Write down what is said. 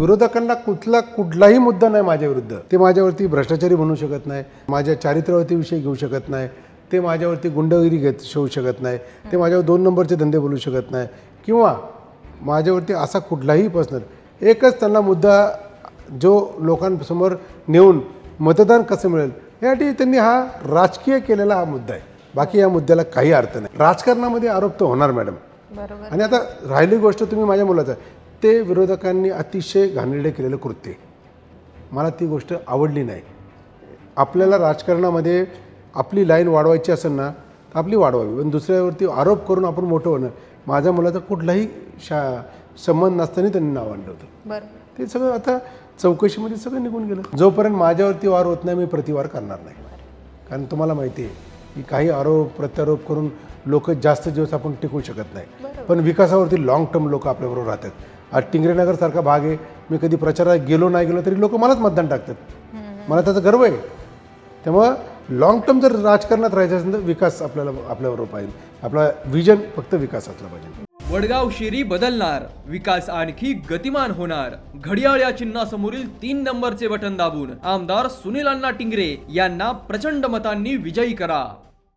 विरोधकांना कुठला कुठलाही मुद्दा नाही माझ्या विरुद्ध. ते माझ्यावरती भ्रष्टाचारी बनवू शकत नाही माझ्या चारित्र्यावरती विषय घेऊ शकत नाही ते माझ्यावरती गुंडगिरी घेत ठेवू शकत नाही ते माझ्यावर दोन नंबरचे धंदे बोलू शकत नाही किंवा माझ्यावरती असा कुठलाही पर्सनल एकच त्यांना मुद्दा जो लोकांसमोर नेऊन मतदान कसं मिळेल यासाठी त्यांनी हा राजकीय केलेला हा मुद्दा आहे. बाकी या मुद्द्याला काही अर्थ नाही. राजकारणामध्ये आरोप तर होणार मॅडम. बरोबर. आणि आता राहिली गोष्ट तुम्ही माझ्या मुलाचं. ते विरोधकांनी अतिशय घाणेरडे केलेलं कृत्य. मला ती गोष्ट आवडली नाही. आपल्याला राजकारणामध्ये आपली लाईन वाढवायची असेल ना तर आपली वाढवावी. पण दुसऱ्यावरती आरोप करून आपण मोठं होणं माझ्या मुलाचा कुठलाही शा संबंध नसताना त्यांनी नाव आणलं होतं. ते सगळं आता चौकशीमध्ये सगळं निघून गेलं. जोपर्यंत माझ्यावरती वार होत नाही मी प्रतिवार करणार नाही. कारण तुम्हाला माहिती आहे की काही आरोप प्रत्यारोप करून लोक जास्त दिवस आपण टिकू शकत नाही. पण विकासावरती लाँग टर्म लोक आपल्याबरोबर राहतात. आज टिंगरेनगरसारखा भाग आहे. मी कधी प्रचारात गेलो नाही गेलो तरी लोक मलाच मतदान टाकतात. मला त्याचा गर्व आहे. त्यामुळं लॉंग टर्म जर राजकारणात राहायचं असेल तर विकास आपल्याला आपल्याबरोबर पाहिजे. आपला विजन फक्त विकास असला पाहिजे. वडगाव शेरी बदलणार. विकास आणखी गतिमान होणार. घडियाळ या चिन्हासमोरील तीन नंबरचे बटन दाबून आमदार सुनील अण्णा टिंगरे यांना प्रचंड मतांनी विजयी करा.